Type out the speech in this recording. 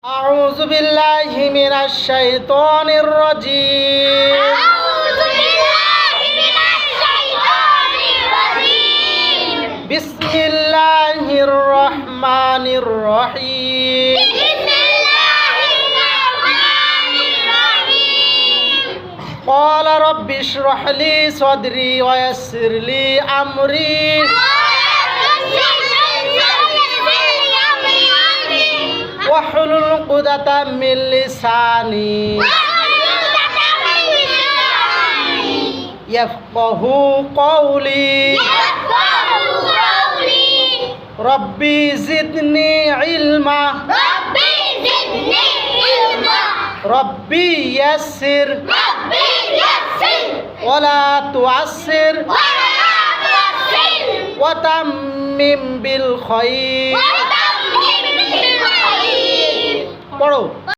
أعوذ بالله من الشيطان الرجيم أعوذ بالله من الشيطان الرجيم بسم الله الرحمن الرحيم بسم الله الرحمن الرحيم قال رب اشرح لي صدري ويسر لي أمري واحلل عقدة من لساني يفقه قولي ربي زدني علما ربي يسر ولا تعسر وتمم بالخير পড়ো